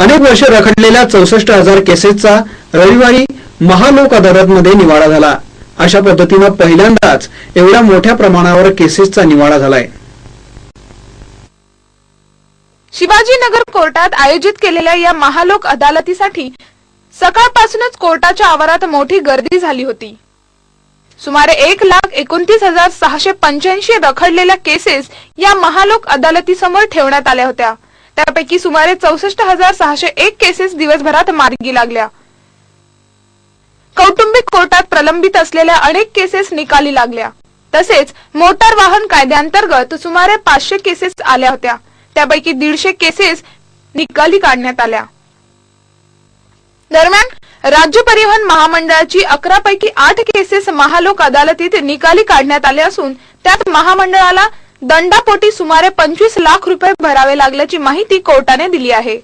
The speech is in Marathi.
अनेक वर्ष रखडलेल्या चौसष्ट हजार केसेसचा रविवारी महालोक अदालतमध्ये निवाडा झाला. अशा पद्धतीनं पहिल्यांदाच एवढ्या मोठ्या प्रमाणावर केसेसचा निवाडा झालाय. शिवाजीनगर कोर्टात आयोजित केलेल्या या महालोक अदालतीसाठी सकाळपासूनच कोर्टाच्या आवारात मोठी गर्दी झाली होती. सुमारे एक लाख एकोणतीस हजार सहाशे पंच्याऐंशी रखडलेल्या केसेस या महालोक अदालतीसमोर ठेवण्यात आल्या होत्या. त्यापैकी सुमारे चौसष्ट हजार सहाशे एक केसेस दिवसभरात मार्गी लागल्या. कौटुंबिक कोर्टात प्रलंबित असलेल्या अनेक केसेस निकाली लागल्या. तसेच मोटार वाहन कायद्यांतर्गत सुमारे पाचशे केसेस आल्या होत्या. त्यापैकी दीडशे केसेस निकाली काढण्यात आल्या. दरम्यान राज्य परिवहन महामंडळाची अकरा पैकी आठ केसेस महालोक अदालतीत निकाली काढण्यात आले असून त्यात महामंडळाला दंडापोटी सुमारे पंचवीस लाख रुपये भरावे लागल्याची माहिती कोर्टाने दिली आहे.